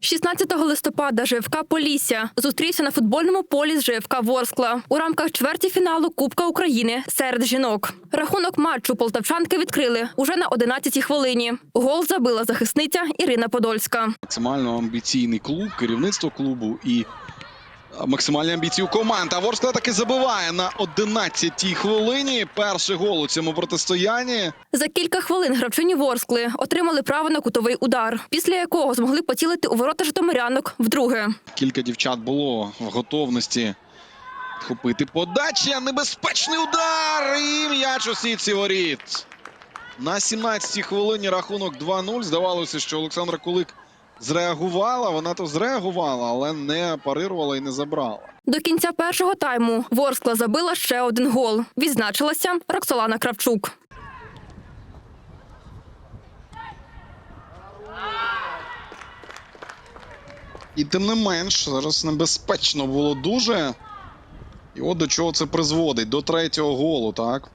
16 листопада ЖФК Полісся зустрівся на футбольному полі з ЖФК Ворскла у рамках чвертьфіналу Кубка України серед жінок. Рахунок матчу полтавчанки відкрили уже на 11-й хвилині. Гол забила захисниця Ірина Подольська. максимально амбіційний клуб, керівництво клубу і максимальні амбіції у команд. А Ворскла таки забиває на 11-й хвилині. Перший гол у цьому протистоянні. За кілька хвилин гравчині Ворскли отримали право на кутовий удар, після якого змогли поцілити у ворота житомирянок вдруге. Кілька дівчат було в готовності хопити подача. Небезпечний удар. І м'яч у сітці воріт. На 17-й хвилині рахунок 2-0. Здавалося, що Олександра Кулик зреагувала. Вона то зреагувала, але не парирувала і не забрала. До кінця першого тайму Ворскла забила ще один гол. Відзначилася Роксолана Кравчук. І тим не менш, зараз небезпечно було дуже. І от до чого це призводить? До третього голу, так?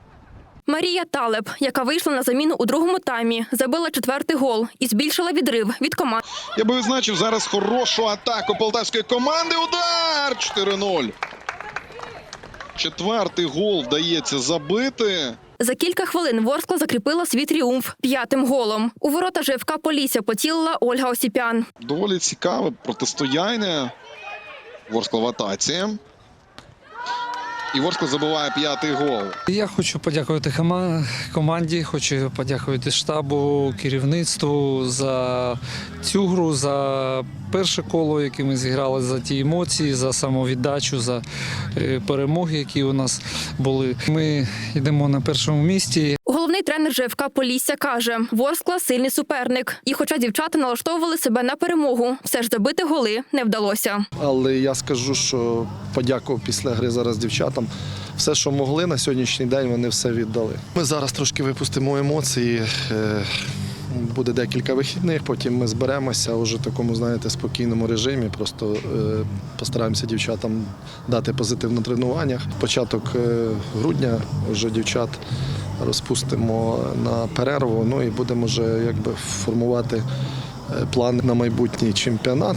Марія Талеб, яка вийшла на заміну у другому таймі, забила четвертий гол і збільшила відрив від команд. Я би відзначив зараз хорошу атаку полтавської команди. Удар! 4-0. Четвертий гол вдається забити. За кілька хвилин Ворскла закріпила свій тріумф п'ятим голом. У ворота ЖФК Полісся поцілила Ольга Осіпян. Доволі цікаве протистояння. Ворскла в атаці. І Ворскла забиває п'ятий гол. Я хочу подякувати кома- команді, хочу подякувати штабу, керівництву за цю гру, за перше коло, яке ми зіграли, за ті емоції, за самовіддачу, за е, перемоги, які у нас були. Ми йдемо на першому місці. Головний тренер ЖФК Полісся каже: Ворскла сильний суперник. І хоча дівчата налаштовували себе на перемогу, все ж забити голи не вдалося. Але я скажу, що подякував після гри зараз дівчатам. Все, що могли на сьогоднішній день, вони все віддали. Ми зараз трошки випустимо емоції. е, Буде декілька вихідних, потім ми зберемося уже в такому, знаєте, спокійному режимі. Просто е, постараємося дівчатам дати позитив на тренуваннях. Початок е, грудня вже дівчат розпустимо на перерву. Ну і будемо вже якби формувати е, план на майбутній чемпіонат.